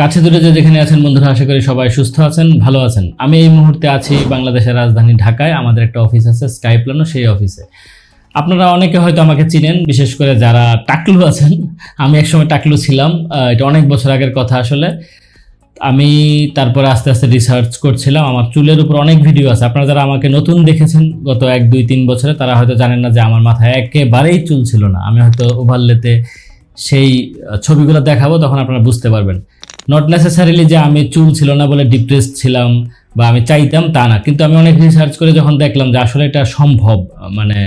কাছে দূরে যে যেখানে আছেন বন্ধুরা, আশা করি সবাই সুস্থ আছেন, ভালো আছেন। আমি এই মুহূর্তে আছি বাংলাদেশের রাজধানী ঢাকায়, আমাদের একটা অফিস আছে, স্কাই প্ল্যানো সেই অফিসে। আপনারা অনেকে হয়তো আমাকে চিনেন, বিশেষ করে যারা টাকলু আছেন। আমি একসময় টাকলু ছিলাম এটা অনেক বছর আগের কথা আসলে। আমি তারপরে আস্তে আস্তে রিসার্চ করছিলাম, আমার চুলের উপর অনেক ভিডিও আছে। আপনারা যারা আমাকে নতুন দেখেছেন, গত এক, দুই, তিন বছরে, তারা হয়তো জানেন না যে আমার মাথায় একেবারেই চুল ছিল না। আমি হয়তো ওভারলেতে সেই ছবিগুলো দেখাবো, তখন আপনারা বুঝতে পারবেন। নট নেসেসারিলি যে আমি চুল ছিল না বলে ডিপ্রেসড ছিলাম বা আমি চাইতাম তা না। কিন্তু আমি অনেক রিসার্চ করে যখন দেখলাম যে আসলে এটা সম্ভব মানে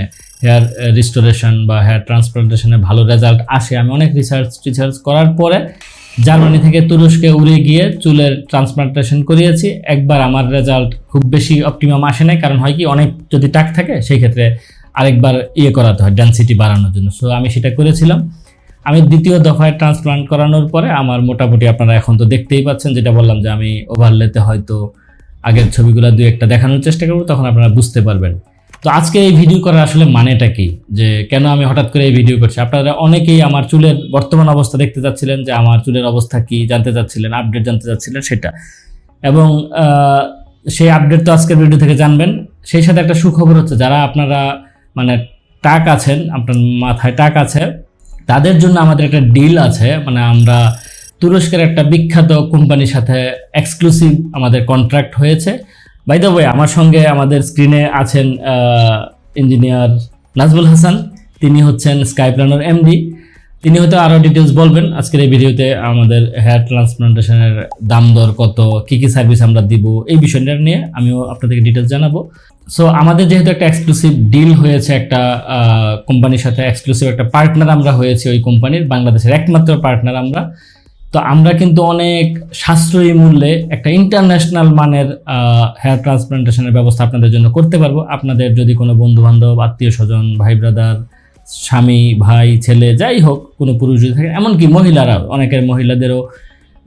হেয়ার রিস্টোরেশন বা হেয়ার ট্রান্সপ্লান্টেশনের ভালো রেজাল্ট আসে। আমি অনেক রিসার্চ রিসার্চ করার পরে জার্মানি থেকে তুরস্কে উড়ে গিয়ে চুলের ট্রান্সপ্লান্টেশন করিয়েছি। একবার আমার রেজাল্ট খুব বেশি অপটিমাম আসে নাই, কারণ হয় কি অনেক যদি টাক থাকে, সেই ক্ষেত্রে আরেকবার ইয়ে করাতে হয় ডেন্সিটি বাড়ানোর জন্য। সো আমি সেটা করেছিলাম। আমি দ্বিতীয় দফায় ট্রান্সপ্লান্ট করানোর পরে আমার মোটামুটি আপনারা এখন তো দেখতেই পাচ্ছেন, যেটা বললাম যে আমি ওভারলেতে হয়তো আগের ছবিগুলো দুই একটা দেখানোর চেষ্টা করব, তখন আপনারা বুঝতে পারবেন। তো আজকে এই ভিডিও করার আসলে মানেটা কি? যে কেন আমি হঠাৎ করে এই ভিডিও করছি? আপনারা অনেকেই আমার চুলের বর্তমান অবস্থা দেখতে চাচ্ছিলেন যে আমার চুলের অবস্থা কি জানতে চাচ্ছিলেন আপডেট জানতে চাচ্ছিলেন, সেটা। এবং সেই আপডেট তো আজকের ভিডিও থেকে জানবেন। সেই সাথে একটা সুখবর হচ্ছে, যারা আপনারা মানে টাক আছেন, আপনার মাথায় টাক আছে তাদের জন্য আমাদের একটা ডিল আছে মানে আমরা তুরস্কের একটা বিখ্যাত কোম্পানির সাথে এক্সক্লুসিভ আমাদের কন্ট্রাক্ট হয়েছে। বাই দ্য ওয়ে আমার সঙ্গে আমাদের স্ক্রিনে আছেন ইঞ্জিনিয়ার নাজমুল হাসান, তিনি হচ্ছেন স্কাই প্ল্যানার এমডি তিনি হয়তো আরও ডিটেলস বলবেন, আজকের এই ভিডিওতে আমাদের হেয়ার ট্রান্সপ্লান্টেশনের দাম দর কত, কী কী সার্ভিস আমরা দিব, এই বিষয়টা নিয়ে আমিও আপনাদেরকে ডিটেলস জানাব। সো আমাদের যেহেতু একটা এক্সক্লুসিভ ডিল হয়েছে একটা কোম্পানির সাথে এক্সক্লুসিভ একটা পার্টনার আমরা হয়েছি ওই কোম্পানির বাংলাদেশের একমাত্র পার্টনার আমরা। তো আমরা কিন্তু অনেক সাশ্রয়ী মূল্যে একটা ইন্টারন্যাশনাল মানের হেয়ার ট্রান্সপ্লান্টেশনের ব্যবস্থা আপনাদের জন্য করতে পারব। আপনাদের যদি কোনো বন্ধু বান্ধব আত্মীয় স্বজন ভাই ব্রাদার স্বামী, ভাই, ছেলে, যাই হোক, কোনো পুরুষ যদি থাকে, এমনকি মহিলারা অনেকের মহিলাদেরও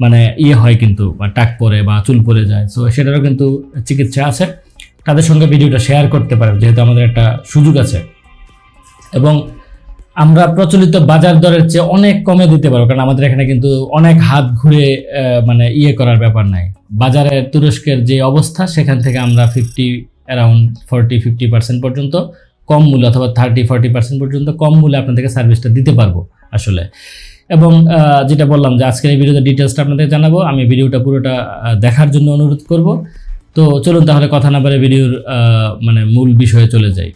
মানে ইয়ে হয় কিন্তু, বা টাক পরে বা চুল পরে যায়। সো সেটারও কিন্তু চিকিৎসা আছে। তাদের সঙ্গে ভিডিওটা শেয়ার করতে পারেন, যেহেতু আমাদের একটা সুযোগ আছে। এবং আমরা প্রচলিত বাজার দরের চেয়ে অনেক কমে দিতে পারব, কারণ আমাদের এখানে কিন্তু অনেক হাত ঘুরে মানে ইয়ে করার ব্যাপার নাই। বাজারে তুরস্কের যে অবস্থা, সেখান থেকে আমরা fifty around forty fifty percent পর্যন্ত কম মূল্য অথবা থার্টি ফর্টি পার্সেন্ট পর্যন্ত কম মূল্যে আপনাদেরকে সার্ভিসটা দিতে পারব আসলে। এবং যেটা বললাম যে আজকের এই ভিডিওতে ডিটেলসটা আপনাদের জানাব, আমি ভিডিওটা পুরোটা দেখার জন্য অনুরোধ করব। তো চলুন তাহলে কথা না বলে ভিডিওর মানে মূল বিষয়ে চলে যাই।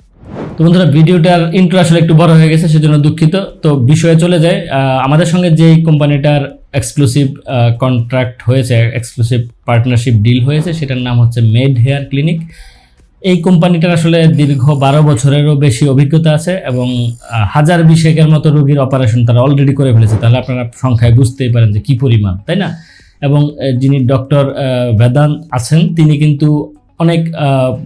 তো বন্ধুরা, ভিডিওটার ইন্ট্রো আসলে একটু বড় হয়ে গেছে, সেজন্য দুঃখিত। তো বিষয়ে চলে যায় আমাদের সঙ্গে যেই কোম্পানিটার এক্সক্লুসিভ কন্ট্রাক্ট হয়েছে এক্সক্লুসিভ পার্টনারশিপ ডিল হয়েছে, সেটার নাম হচ্ছে মেড হেয়ার ক্লিনিক এই কোম্পানিটার আসলে দীর্ঘ বারো বছরেরও বেশি অভিজ্ঞতা আছে এবং হাজার বিশেকের মতো রোগীর অপারেশন তারা অলরেডি করে ফেলেছে। তাহলে আপনারা সংখ্যায় বুঝতেই পারেন যে কি পরিমাণ, তাই না? এবং যিনি ডক্টর বেদান্ত আছেন, তিনি কিন্তু অনেক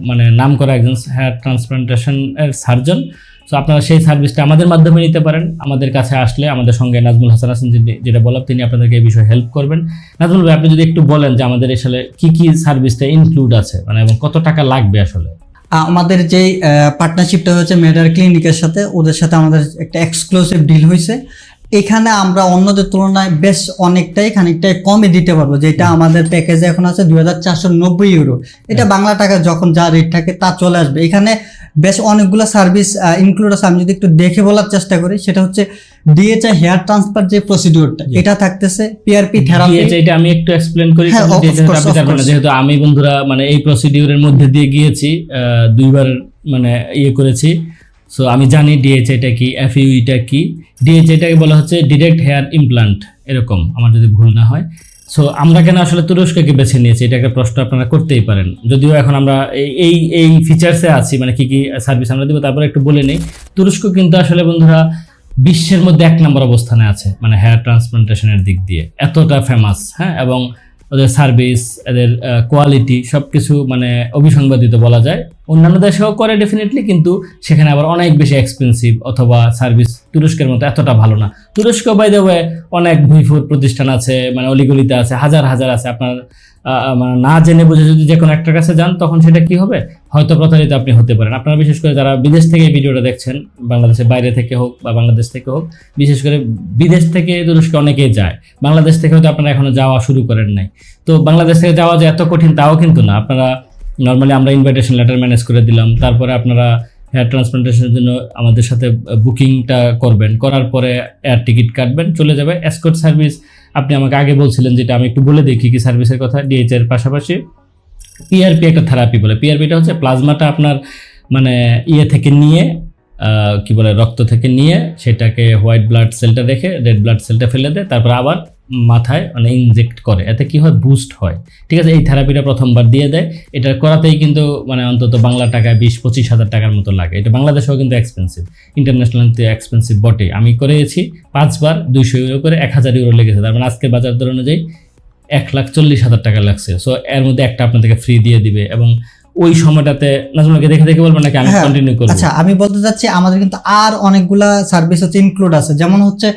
মানে নাম করা একজন হেয়ার ট্রান্সপ্লান্টেশন এর সার্জন। সো আপনারা সেই সার্ভিসটা আমাদের মাধ্যমে নিতে পারেন। আমাদের কাছে আসলে আমাদের সঙ্গে নাজমুল হাসান যিনি- যেটা বললাম, তিনি আপনাদেরকে এই বিষয়ে হেল্প করবেন। নাজমুল ভাই, আপনি যদি একটু বলেন যে আমাদের আসলে কি কি সার্ভিসটা ইনক্লুড আছে মানে এবং কত টাকা লাগবে আসলে? আমাদের যে পার্টনারশিপটা হয়েছে মেডার ক্লিনিকের সাথে, ওদের সাথে আমাদের একটা এক্সক্লুসিভ ডিল হয়েছে এখানে আমরা অন্যদের তুলনায় বেশ অনেকটাই খানিকটাই কমে দিতে পারব যেটা আমাদের প্যাকেজে এখন আছে দুই হাজার চারশো নব্বই ইউরো এটা বাংলা টাকা যখন যা রেট থাকে তা চলে আসবে। এখানে বেশ অনেকগুলো সার্ভিস ইনক্লুড আছে। আমি যদি একটু দেখে বলার চেষ্টা করি সেটা হচ্ছে ডিএচআই হেয়ার ট্রান্সফার যে প্রসিডিউরটা এটা থাকতেছে পিআরপি থেরাপি এটা আমি একটু এক্সপ্লেন করি হ্যাঁ. যেহেতু আমি বন্ধুরা মানে এই প্রসিডিউরের মধ্যে দিয়ে গিয়েছি দুইবার মানে ইয়ে করেছি। সো আমি জানি ডিএইচ এটা কি এফইউ এটা কি। ডিএইচ এটাকে বলা হচ্ছে ডিরেক্ট হেয়ার ইমপ্লান্ট এরকম, আমার যদি ভুল না হয়। সো আমরা কেন আসলে তুরস্ককে বেছে নিয়েছি এটা একটা প্রশ্ন আপনারা করতেই পারেন। যদিও এখন আমরা এই এই ফিচার্সে আছি মানে কি কি সার্ভিস আমরা দিব, তারপরে একটু বলে নেই। তুরস্ক কিন্তু আসলে বন্ধুরা বিশ্বের মধ্যে এক নম্বর অবস্থানে আছে মানে হেয়ার ট্রান্সপ্লান্টেশনের দিক দিয়ে। এতটা ফেমাস হ্যাঁ? এবং ওদের সার্ভিস এদের কোয়ালিটি সব কিছু মানে অভিসংবাদিত বলা যায়। অন্যান্য দেশেও করে ডেফিনেটলি কিন্তু সেখানে আবার অনেক বেশি এক্সপেন্সিভ অথবা সার্ভিস তুরস্কের মতো এতটা ভালো না। তুরস্ক বাই দ্য ওয়ে অনেক ভুইফুর প্রতিষ্ঠান আছে মানে অলিগলিতে আছে, হাজার হাজার আছে। আপনার মানে না জেনে বুঝে যদি যে কোনো একটার কাছে যান, তখন সেটা কি হবে? হয়তো প্রতারিত আপনি হতে পারেন। আপনারা বিশেষ করে যারা বিদেশ থেকে ভিডিওটা দেখছেন, বাংলাদেশের বাইরে থেকে হোক বা বাংলাদেশ থেকে হোক, বিশেষ করে বিদেশ থেকে তুরস্কে অনেকেই যায়। বাংলাদেশ থেকে হয়তো আপনারা এখনও যাওয়া শুরু করেন নাই। তো বাংলাদেশ থেকে যাওয়া যে এত কঠিন তাও কিন্তু না। আপনারা নর্মালি আমরা ইনভাইটেশন লেটার ম্যানেজ করে দিলাম। তারপরে আপনারা হেয়ার ট্রান্সপ্লান্টেশনের জন্য আমাদের সাথে বুকিংটা করবেন। করার পরে এয়ার টিকিট কাটবেন, চলে যাবে। এসকর্ট সার্ভিস আপনি আমাকে আগে বলছিলেন যেটা, আমি একটু বলে দেখি কি সার্ভিসের কথা। ডিএইচ এর পাশাপাশি। পিআরপি একটা থেরাপি বলে। পিআরপিটা হচ্ছে প্লাজমাটা আপনার মানে ইয়ে থেকে নিয়ে কি বলে, রক্ত থেকে নিয়ে সেটাকে হোয়াইট ব্লাড সেলটা রেখে রেড ব্লাড সেলটা ফেলে দেয়, তারপর আবার মাথায় মানে ইনজেক্ট করে। এতে কি হয়? বুস্ট হয়। ঠিক আছে, এই থেরাপিটা প্রথমবার দিয়ে দেয়। এটা করাতেই কিন্তু মানে অন্তত বাংলা টাকায় বিশ, পঁচিশ হাজার টাকার মতো লাগে। এটা বাংলাদেশেও কিন্তু এক্সপেন্সিভ ইন্টারন্যাশনাল এক্সপেন্সিভ বটে আমি করেছি পাঁচবার, দুইশো ইউরো করে, এক হাজার ইউরো লেগেছে। তার মানে আজকের বাজার দর অনুযায়ী এক লাখ চল্লিশ হাজার টাকা লাগছে। সো এর মধ্যে একটা আপনাদেরকে ফ্রি দিয়ে দিবে এবং ওই সময়টাতে নাজমুলকে দেখে দেখে বলবেন নাকি আমি হ্যাঁ, কন্টিনিউ করব। আচ্ছা আমি বলতে চাচ্ছি আমাদের কিন্তু আর অনেকগুলা সার্ভিস হচ্ছে ইনক্লুড আছে। যেমন হচ্ছে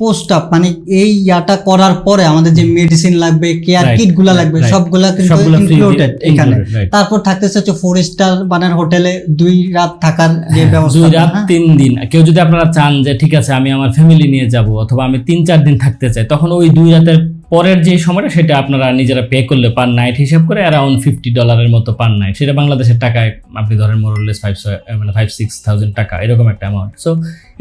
পোস্ট আপ মানে এই ইয়াটা করার পরে আমাদের যে মেডিসিন লাগবে কেয়ার কিটগুলা লাগবে. সবগুলা কিন্তু ইনক্লুডেড এখানে। তারপর থাকতেছে হচ্ছে ফোর স্টার বানের হোটেলে দুই রাত থাকার যে ব্যবস্থা। দুই রাত হ্যাঁ? তিন দিন। কেউ যদি আপনারা চান যে ঠিক আছে আমি আমার ফ্যামিলি নিয়ে যাব অথবা আমি তিন চার দিন থাকতে চাই তখন ওই দুই রাতের পরের যে সময়টা সেটা আপনারা নিজেরা পে করলে পার নাইট হিসাব করে অ্যারাউন্ড ফিফটি ডলারের মতো পার নাইট সেটা বাংলাদেশের টাকায় আপনি ধরেন মোরলেস ফাইভ মানে ফাইভ সিক্স থাউজেন্ড টাকা, এরকম একটা অ্যামাউন্ট সো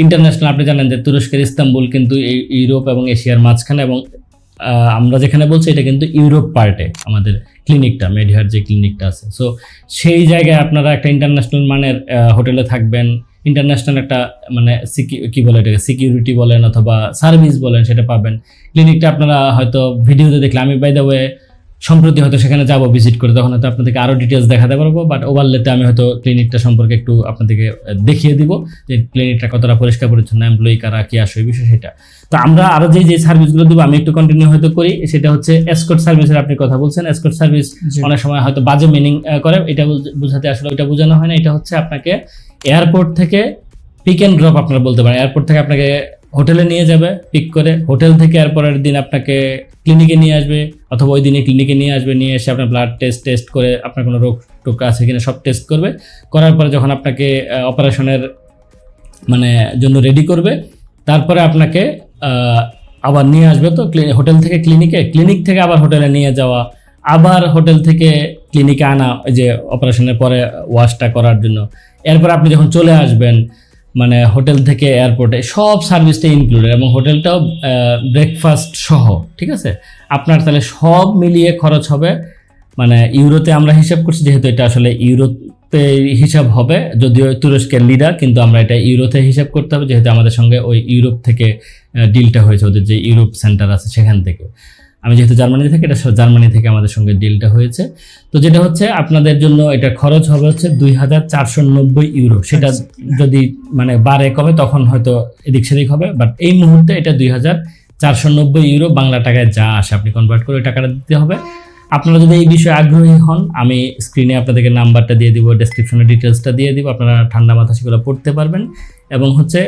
ইন্টারন্যাশনাল আপনি জানেন যে তুরস্কের ইস্তাম্বুল কিন্তু ইউরোপ এবং এশিয়ার মাঝখানে এবং আমরা যেখানে বলছি এটা কিন্তু ইউরোপ পার্টে আমাদের ক্লিনিকটা মেডিহার যে ক্লিনিকটা আছে। সো সেই জায়গায় আপনারা একটা ইন্টারন্যাশনাল মানের হোটেলে থাকবেন ইন্টারন্যাশনাল একটা মানে কি বলে এটাকে সিকিউরিটি বলেন অথবা সার্ভিস বলেন সেটা পাবেন। ক্লিনিকটা আপনারা হয়তো ভিডিওতে দেখলে আমি বাই দ্য ওয়ে সম্প্রতি হয়তো সেখানে যাব ভিজিট করে তখন হয়তো আপনাদেরকে আরও ডিটেলস দেখাতে পারব বাট ওভারলেতে আমি হয়তো ক্লিনিকটা সম্পর্কে একটু আপনাদেরকে দেখিয়ে দিব যে ক্লিনিকটা কতটা পরিষ্কার পরিচ্ছন্ন এমপ্লয়ি কারা কি আসে এই বিষয় সেটা। তো আমরা আরও যে যে সার্ভিসগুলো দিব আমি একটু কন্টিনিউ হয়তো করি সেটা হচ্ছে এসকোর্ট সার্ভিসের আপনি কথা বলছেন। এসকোর্ট সার্ভিস অনেক সময় হয়তো বাজে মিনিং করে এটা বুঝ- বুঝাতে আসলে ওইটা বোঝানো হয় না এটা হচ্ছে আপনাকে এয়ারপোর্ট থেকে পিক অ্যান্ড ড্রপ আপনারা বলতে পারেন। এয়ারপোর্ট থেকে আপনাকে হোটেলে নিয়ে যাবে পিক করে। হোটেল থেকে এরপরের দিন আপনাকে ক্লিনিকে নিয়ে আসবে, অথবা ওই দিনে ক্লিনিকে নিয়ে আসবে, নিয়ে এসে আপনার ব্লাড টেস্ট টেস্ট করে আপনার কোনো রোগ টোক আছে কিনা সব টেস্ট করবে। করার পরে যখন আপনাকে অপারেশনের মানে জন্য রেডি করবে, তারপরে আপনাকে আবার নিয়ে আসবে তো হোটেল থেকে ক্লিনিকে ক্লিনিক থেকে আবার হোটেলে নিয়ে যাওয়া, আবার হোটেল থেকে ক্লিনিকে আনা, ওই যে অপারেশনের পরে ওয়াশটা করার জন্য। এরপর আপনি যখন চলে আসবেন মানে হোটেল থেকে এয়ারপোর্টে সব সার্ভিসটা ইনক্লুডেড এবং হোটেলটাও ব্রেকফাস্ট সহ, ঠিক আছে? আপনার তাহলে সব মিলিয়ে খরচ হবে। মানে ইউরোতে আমরা হিসাব করছি, যেহেতু এটা আসলে ইউরোতে হিসাব হবে, যদিও তুরস্কের লিডার কিন্তু আমরা এটা ইউরোতে হিসাব করতে হবে, যেহেতু আমাদের সঙ্গে ওই ইউরোপ থেকে ডিলটা হয়েছে, ওদের যে ইউরোপ সেন্টার আছে সেখান থেকে। আমি যেহেতু জার্মানিতে থাকি এটা জার্মানি থেকে আমাদের সঙ্গে ডিলটা হয়েছে। তো যেটা হচ্ছে আপনাদের জন্য এটা খরচ হবে হচ্ছে দুই হাজার চারশো নব্বই ইউরো। সেটা যদি মানে বারে কমে তখন হয়তো এদিক সেদিক হবে। বাট এই মুহূর্তে এটা দুই হাজার চারশো নব্বই ইউরো বাংলা টাকায় যা আসে আপনি কনভার্ট করে ওই টাকাটা দিতে হবে। আপনারা যদি এই বিষয়ে আগ্রহী হন আমি স্ক্রিনে আপনাদেরকে নাম্বারটা দিয়ে দিব ডেসক্রিপশনে ডিটেলসটা দিয়ে দিব। আপনারা ঠান্ডা মাথা সেগুলো পড়তে পারবেন। এবং হচ্ছে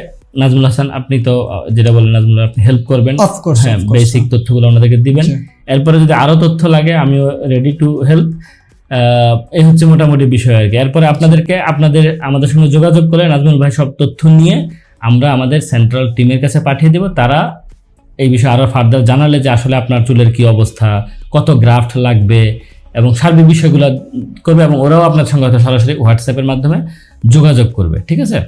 নাজমুল হাসান আপনি তো যেটা বলেন নাজমুল আপনি হেল্প করবেন। অফকোর্স হ্যাঁ বেসিক তথ্যগুলো ওনাদেরকে দিবেন। এরপরে যদি আরও তথ্য লাগে আমিও রেডি টু হেল্প এই হচ্ছে মোটামুটি বিষয় আর কি। এরপরে আপনাদেরকে আপনাদের আমাদের সঙ্গে যোগাযোগ করে নাজমুল ভাই সব তথ্য নিয়ে আমরা আমাদের সেন্ট্রাল টিমের কাছে পাঠিয়ে দেব। তারা এই বিষয়ে আরও ফার্দার জানালে যে আসলে আপনার চুলের কি অবস্থা কত গ্রাফট লাগবে এবং সার্বিক বিষয়গুলো করবে এবং ওরাও আপনার সঙ্গে হয়তো সরাসরি হোয়াটসঅ্যাপের মাধ্যমে যোগাযোগ করবে। ঠিক আছে?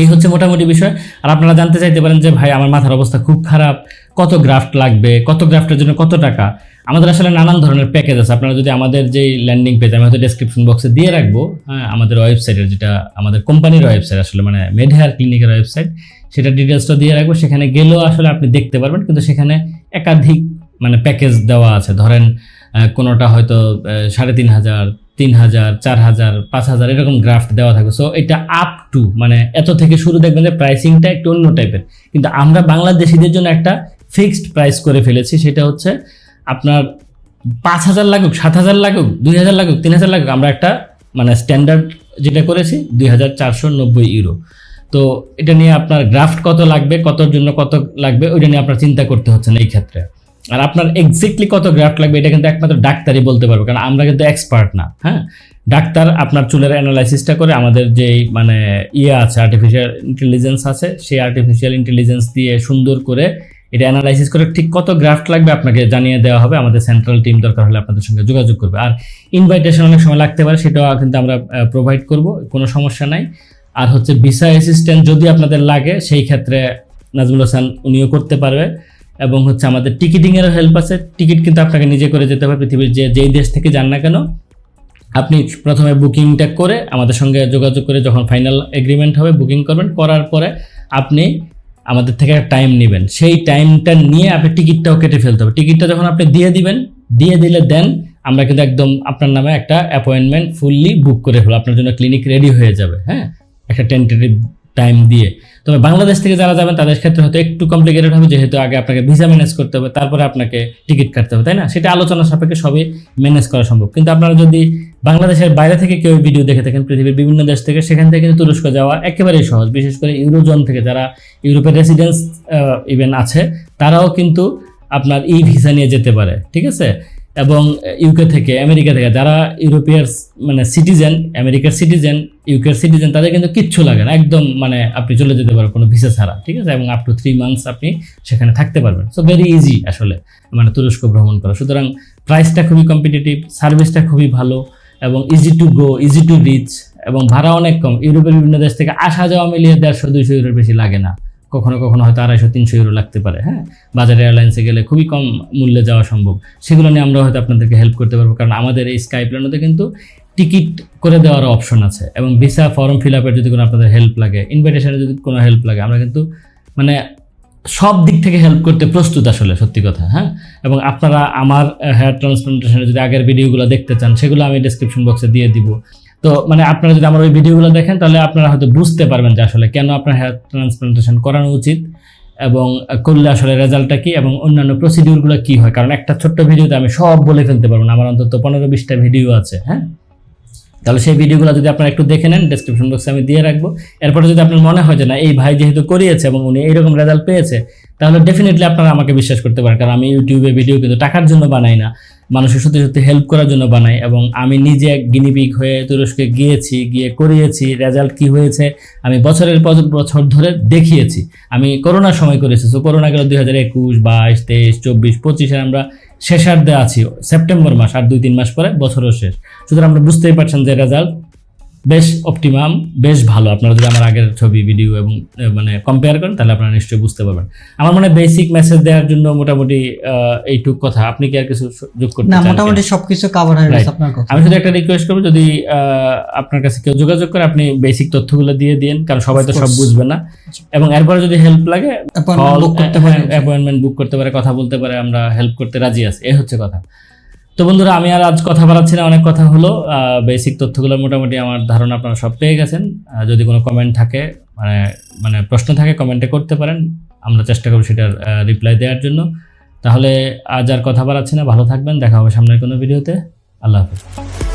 এই হচ্ছে মোটামুটি বিষয়। আর আপনারা জানতে চাইতে পারেন যে, ভাই, আমার মাথার অবস্থা খুব খারাপ। কত গ্রাফট লাগবে? কত গ্রাফটের জন্য কত টাকা? আমাদের আসলে নানান ধরনের প্যাকেজ আছে। আপনারা যদি আমাদের যে ল্যান্ডিং পেজ, আমি হয়তো ডেসক্রিপশন বক্সে দিয়ে রাখব। হ্যাঁ আমাদের ওয়েবসাইটের যেটা, আমাদের কোম্পানির ওয়েবসাইট আসলে মানে মেডহেয়ার ক্লিনিকের ওয়েবসাইট সেটা ডিটেলসটা দিয়ে রাখব। সেখানে গেলেও আসলে আপনি দেখতে পারবেন, কিন্তু সেখানে একাধিক মানে প্যাকেজ দেওয়া আছে। ধরেন কোনোটা হয়তো সাড়ে তিন হাজার তিন হাজার চার হাজার পাঁচ হাজার এরকম গ্রাফট দেওয়া থাকবে। সো এটা আপ টু মানে এত থেকে শুরু দেখবেন যে প্রাইসিংটা একটু অন্য টাইপের কিন্তু আমরা বাংলাদেশিদের জন্য একটা ফিক্সড প্রাইস করে ফেলেছি, সেটা হচ্ছে আপনার পাঁচ হাজার লাগুক সাত হাজার লাগুক দুই হাজার লাগুক তিন হাজার লাগুক, আমরা একটা মানে স্ট্যান্ডার্ড যেটা করেছি দুই হাজার চারশো নব্বই ইউরো তো এটা নিয়ে আপনার গ্রাফট কত লাগবে, কতর জন্য কত লাগবে, ওইটা নিয়ে আপনার চিন্তা করতে হচ্ছে না এই ক্ষেত্রে। আর আপনার এক্স্যাক্টলি কত গ্রাফট লাগবে, এটা কিন্তু একমাত্র ডাক্তারই বলতে পারবে, কারণ আমরা কিন্তু এক্সপার্ট না হ্যাঁ? ডাক্তার আপনার চুলের অ্যানালাইসিসটা করে আমাদের যেই মানে ইয়ে আছে আর্টিফিশিয়াল ইন্টেলিজেন্স আছে, সেই আর্টিফিশিয়াল ইন্টেলিজেন্স দিয়ে সুন্দর করে এটা অ্যানালাইসিস করে ঠিক কত গ্রাফট লাগবে আপনাকে জানিয়ে দেওয়া হবে, আমাদের সেন্ট্রাল টিম দরকার হলে আপনাদের সঙ্গে যোগাযোগ করবে। আর ইনভাইটেশন অনেক সময় লাগতে পারে, সেটাও কিন্তু আমরা প্রোভাইড করব, কোনো সমস্যা নাই। আর হচ্ছে ভিসা অ্যাসিস্ট্যান্ট যদি আপনাদের লাগে, সেই ক্ষেত্রে নাজমুল হাসান, উনিও করতে পারবে। এবং হচ্ছে আমাদের টিকিটিংয়েরও হেল্প আছে। টিকিট কিন্তু আপনাকে নিজে করে যেতে হবে পৃথিবীর যে, যেই দেশ থেকে যান না কেন। আপনি প্রথমে বুকিংটা করে আমাদের সঙ্গে যোগাযোগ করে যখন ফাইনাল এগ্রিমেন্ট হবে বুকিং করবেন। করার পরে আপনি আমাদের থেকে টাইম নেবেন। সেই টাইমটা নিয়ে আপনি টিকিটটাও কেটে ফেলতে হবে। টিকিটটা যখন আপনি দিয়ে দিবেন, দিয়ে দিলে দেন আমরা কিন্তু একদম আপনার নামে একটা অ্যাপয়েন্টমেন্ট ফুললি বুক করে ফেলব। আপনার জন্য ক্লিনিক রেডি হয়ে যাবে হ্যাঁ? একটা টেন্টেটিভ টাইম দিয়ে। তবে বাংলাদেশ থেকে যারা যাবেন, তাদের ক্ষেত্রে হয়তো একটু কমপ্লিকেটেড হবে, যেহেতু আগে আপনাকে ভিসা ম্যানেজ করতে হবে, তারপরে আপনাকে টিকিট কাটতে হবে, তাই না? সেটা আলোচনা সাপেক্ষে সবই ম্যানেজ করা সম্ভব। কিন্তু আপনারা যদি বাংলাদেশের বাইরে থেকে কেউ ভিডিও দেখে থাকেন, পৃথিবীর বিভিন্ন দেশ থেকে, সেখান থেকে কিন্তু তুরস্ক যাওয়া একেবারেই সহজ। বিশেষ করে ইউরোজোন থেকে যারা ইউরোপের রেসিডেন্স ইভেন আছে, তারাও কিন্তু আপনার ই ভিসা নিয়ে যেতে পারে, ঠিক আছে? এবং ইউকে থেকে, আমেরিকা থেকে, যারা ইউরোপিয়ার মানে সিটিজেন, আমেরিকার সিটিজেন ইউকের সিটিজেন, তাদের কিন্তু কিচ্ছু লাগে না। একদম মানে আপনি চলে যেতে পারবেন কোনো ভিসা ছাড়া, ঠিক আছে? এবং আপ টু থ্রি মান্থস আপনি সেখানে থাকতে পারবেন। সো ভেরি ইজি আসলে মানে তুরস্ক ভ্রমণ করা। সুতরাং প্রাইসটা খুবই কম্পিটিটিভ সার্ভিসটা খুবই ভালো এবং easy to go easy to reach এবং ভাড়া অনেক কম। ইউরোপের বিভিন্ন দেশ থেকে আসা যাওয়া মিলিয়ে দেড়শো, দুইশো ইউরোর বেশি লাগে না। কখনো কখনো হয়তো আড়াইশো, তিনশো ইউরো লাগতে পারে হ্যাঁ? বাজারে এয়ারলাইন্সে গেলে খুবই কম মূল্যে যাওয়া সম্ভব। সেগুলো নিয়ে আমরা হয়তো আপনাদেরকে হেল্প করতে পারব, কারণ আমাদের এই স্কাই প্ল্যানোতে কিন্তু টিকিট করে দেওয়ার অপশন আছে এবং ভিসা ফর্ম ফিল আপের যদি কোনো আপনাদের হেল্প লাগে ইনভিটেশনে যদি কোনো হেল্প লাগে, আমরা কিন্তু মানে সব দিক থেকে হেল্প করতে প্রস্তুত আসলে, সত্যি কথা হ্যাঁ? এবং আপনারা আমার হেয়ার ট্রান্সপ্লান্টেশনের যদি আগের ভিডিওগুলো দেখতে চান, সেগুলো আমি ডিসক্রিপশন বক্সে দিয়ে দিব। তো মানে আপনারা যদি আমার ওই ভিডিওগুলো দেখেন, তাহলে আপনারা হয়তো বুঝতে পারবেন যে আসলে কেন আপনার হেয়ার ট্রান্সপ্লান্টেশন করানো উচিত এবং করলে আসলে রেজাল্টটা কি এবং অন্যান্য প্রসিডিউরগুলো কি হয়। কারণ একটা ছোট্ট ভিডিওতে আমি সব বলে ফেলতে পারব না। আমার অন্তত পনেরো বিশটা ভিডিও আছে হ্যাঁ? তাহলে সেই ভিডিওগুলো যদি আপনারা একটু দেখে নেন ডেসক্রিপশন বক্সে আমি দিয়ে রাখব। এরপরে যদি আপনার মনে হয় যে না, এই ভাই যেহেতু করিয়েছে এবং উনি এইরকম রেজাল্ট পেয়েছে, তাহলে ডেফিনেটলি আপনারা আমাকে বিশ্বাস করতে পারেন। কারণ আমি ইউটিউবে ভিডিও কিন্তু টাকার জন্য বানাই না। মানুষের সত্যি সত্যি হেল্প করার জন্য বানাই এবং আমি নিজে এক গিনিপিক হয়ে তুরস্কে গিয়েছি, গিয়ে করিয়েছি রেজাল্ট কি হয়েছে, আমি বছরের পর বছর ধরে দেখিয়েছি। আমি করোনার সময় করেছি তো করোনা গেল দুই হাজার একুশ, বাইশ, তেইশ, চব্বিশ, পঁচিশে আমরা শেষার্ধে আছি, সেপ্টেম্বর মাস, আর দুই, তিন মাস পরে বছরও শেষ। সুতরাং আমরা বুঝতেই পারছেন যে রেজাল্ট বেশ অপটিমাম বেশ ভালো। আপনারা যদি আমার আগের ছবি ভিডিও এবং মানে কম্পেয়ার করেন তাহলে আপনারা নিশ্চয়ই বুঝতে পারবেন। আমার মনে বেসিক মেসেজ দেওয়ার জন্য মোটামুটি এইটুক কথা। আপনি কি আর কিছু যোগ করতে না মোটামুটি সবকিছু কাভার হয়ে গেছে আপনার কথা। আমি শুধু একটা রিকোয়েস্ট করব যদি আপনার কাছে কেউ যোগাযোগ করে আপনি বেসিক তথ্যগুলো দিয়ে দিন কারণ সবাই তো সব বুঝবে না। এবং এরপরে যদি হেল্প লাগে অ্যাপয়েন্টমেন্ট বুক করতে পারে কথা বলতে পারে আমরা হেল্প করতে রাজি আছি। এই হচ্ছে কথা। তো বন্ধুরা, আমি আর আজ কথা বাড়াচ্ছি না, অনেক কথা হলো। বেসিক তথ্যগুলো মোটামুটি আমার ধারণা আপনারা সব পেয়ে গেছেন। যদি কোনো কমেন্ট থাকে মানে মানে প্রশ্ন থাকে কমেন্টে করতে পারেন। আমরা চেষ্টা করব সেটার রিপ্লাই দেওয়ার জন্য। তাহলে আজ আর কথা বাড়াচ্ছি না, ভালো থাকবেন, দেখা হবে সামনের কোনো ভিডিওতে আল্লাহ হাফিজ।